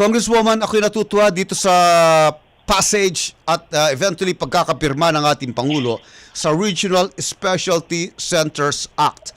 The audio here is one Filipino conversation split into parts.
Congresswoman, ako'y natutuwa dito sa passage at uh, eventually pagkakapirma ng ating Pangulo sa Regional Specialty Centers Act.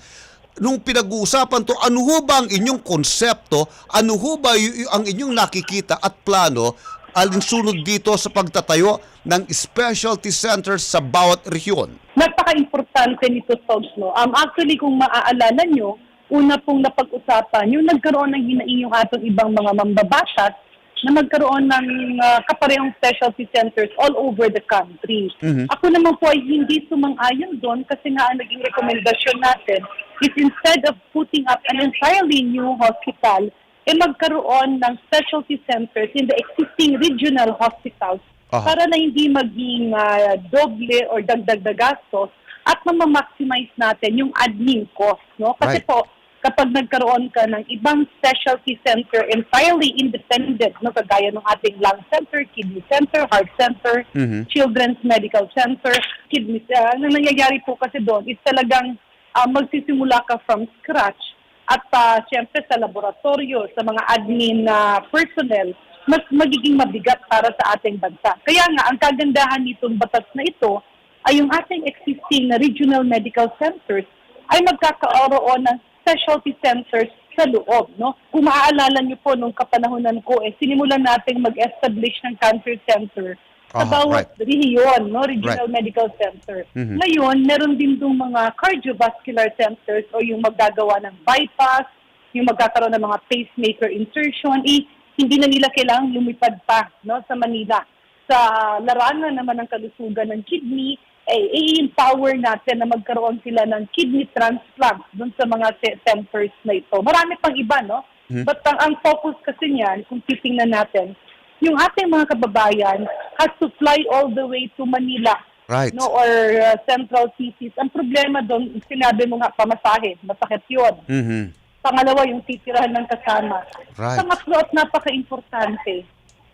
Nung pinag-uusapan to, ano ho ba ang inyong konsepto? Ano ho ba ang inyong nakikita at plano alinsunod dito sa pagtatayo ng specialty centers sa bawat rehiyon? napaka-importante nito, Togs, no? Um, actually, kung maaalala nyo, una pong napag-usapan, yung nagkaroon ng hinaing yung atong ibang mga mambabatas na magkaroon ng ah, kaparehong specialty centers all over the country. Mhm. Ako naman po ay hindi sumang-ayon doon kasi nga ang naging rekomendasyon natin is instead of putting up an entirely new hospital, eh magkaroon ng specialty centers in the existing regional hospitals Aha. para na hindi maging ah, doble or dagdag na gastos at mamamaximize natin yung admin cost. No? Kasi Right. po, kapag nagkaroon ka ng ibang specialty center entirely independent, no, kagaya ng ating lung center, kidney center, heart center, Mhm. children's medical center, kidney, uh, ang nangyayari po kasi doon is talagang ah, magsisimula ka from scratch at uh, syempre sa laboratorio, sa mga admin na personnel, mas magiging mabigat para sa ating bansa. Kaya nga, ang kagandahan nitong batas na ito ay yung ating existing na regional medical centers ay magkakaroon ng specialty centers sa loob. No? Kung maaalala niyo po nung kapanahonan ko, eh, sinimulan nating mag-establish ng cancer center sa Aha, bawat right. rehiyon, no? regional Right. medical center. Mhm. Ngayon, meron din itong mga cardiovascular centers o yung maggagawa ng bypass, yung magkakaroon ng mga pacemaker insertion, eh, hindi na nila kailangang lumipad pa no, sa Manila. Sa larangan naman ng kalusugan ng kidney, eh, i-empower natin na magkaroon sila ng kidney transplant dun sa mga ce- centers na ito. Marami pang iba, no? Mhm. But ang, ang focus kasi niyan, kung titingnan natin, yung ating mga kababayan has to fly all the way to Manila Right. no or uh, central cities. Ang problema doon, sinabi mo nga pamasahe, masakit 'yon. Mhm. Pangalawa, yung titirahan ng kasama. Right. Pangatlo at napaka-importante,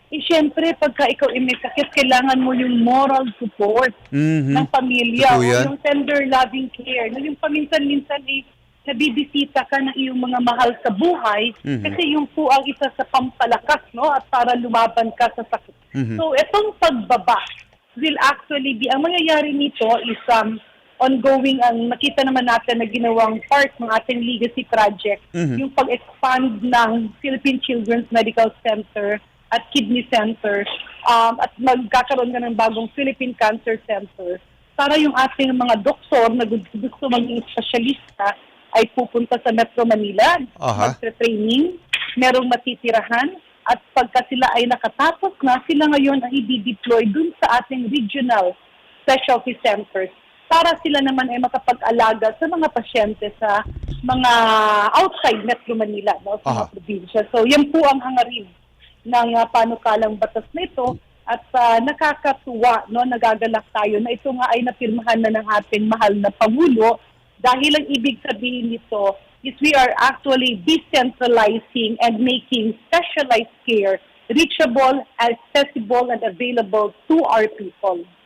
eh syempre, pagka ikaw ay may sakit, kailangan mo yung moral support Mhm. ng pamilya, o yung tender loving care, na yung paminsan-minsan eh, nabibisita ka ng iyong mga mahal sa buhay Mhm. kasi yung po ang isa sa pampalakas no at para lumaban ka sa sakit. Mhm. So itong pagbaba will actually be ang mangyayari nito is um, ongoing ang nakita naman natin na ginawang part ng ating legacy project Mhm. yung pag-expand ng Philippine Children's Medical Center at Kidney Center um, at magkakaroon ka ng bagong Philippine Cancer Center. Para yung ating mga doktor na gusto, maging espesyalista ay pupunta sa Metro Manila, Aha. magtre-training, merong matitirahan, at pagka sila ay nakatapos na, sila ngayon ay i-deploy dun sa ating regional specialty centers. Para sila naman ay makapag-alaga sa mga pasyente sa mga outside Metro Manila, no, sa mga probinsya. So, yan po ang hangarin ng uh, panukalang batas na ito at ah, nakakatuwa, no, nagagalak tayo na ito nga ay napirmahan na ng ating mahal na Pangulo dahil ang ibig sabihin nito is we are actually decentralizing and making specialized care reachable, accessible, and available to our people.